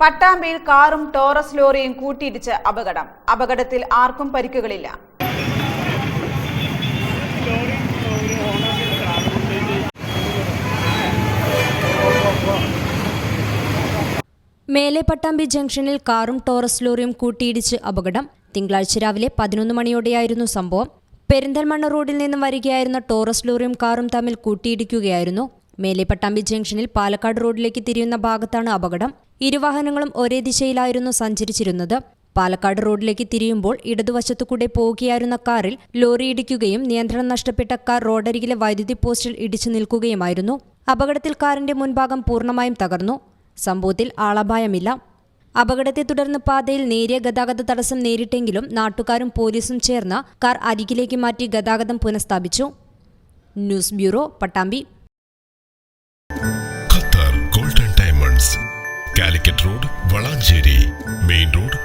പട്ടാമ്പിയിൽ കാറും ടോറസ് ലോറിയും കൂട്ടിയിടിച്ച് അപകടം. അപകടത്തിൽ ആർക്കും പരിക്കുകളില്ല. മേലെ പട്ടാമ്പി ജംഗ്ഷനിൽ കാറും ടോറസ് ലോറിയും കൂട്ടിയിടിച്ച് അപകടം. തിങ്കളാഴ്ച രാവിലെ പതിനൊന്ന് മണിയോടെയായിരുന്നു സംഭവം. പെരിന്തൽമണ്ണ റോഡിൽ നിന്നും വരികയായിരുന്ന ടോറസ് ലോറിയും കാറും തമ്മിൽ കൂട്ടിയിടിക്കുകയായിരുന്നു. മേലെ പട്ടാമ്പി ജംഗ്ഷനിൽ പാലക്കാട് റോഡിലേക്ക് തിരിയുന്ന ഭാഗത്താണ് അപകടം. ഇരുവാഹനങ്ങളും ഒരേ ദിശയിലായിരുന്നു സഞ്ചരിച്ചിരുന്നത്. പാലക്കാട് റോഡിലേക്ക് തിരിയുമ്പോൾ ഇടതുവശത്തുകൂടെ പോവുകയായിരുന്ന കാറിൽ ലോറി ഇടിക്കുകയും നിയന്ത്രണം നഷ്ടപ്പെട്ട കാർ റോഡരികിലെ വൈദ്യുതി പോസ്റ്റിൽ ഇടിച്ചു നിൽക്കുകയുമായിരുന്നു. അപകടത്തിൽ കാറിന്റെ മുൻഭാഗം പൂർണമായും തകർന്നു. സംഭവത്തിൽ ആളപായമില്ല. അപകടത്തെ തുടർന്ന് പാതയിൽ നേരിയ ഗതാഗത തടസ്സം നേരിട്ടെങ്കിലും നാട്ടുകാരും പോലീസും ചേർന്ന് കാർ അരികിലേക്ക് മാറ്റി ഗതാഗതം പുനഃസ്ഥാപിച്ചു. News bureau Pattambi. Road Valanchery. Main road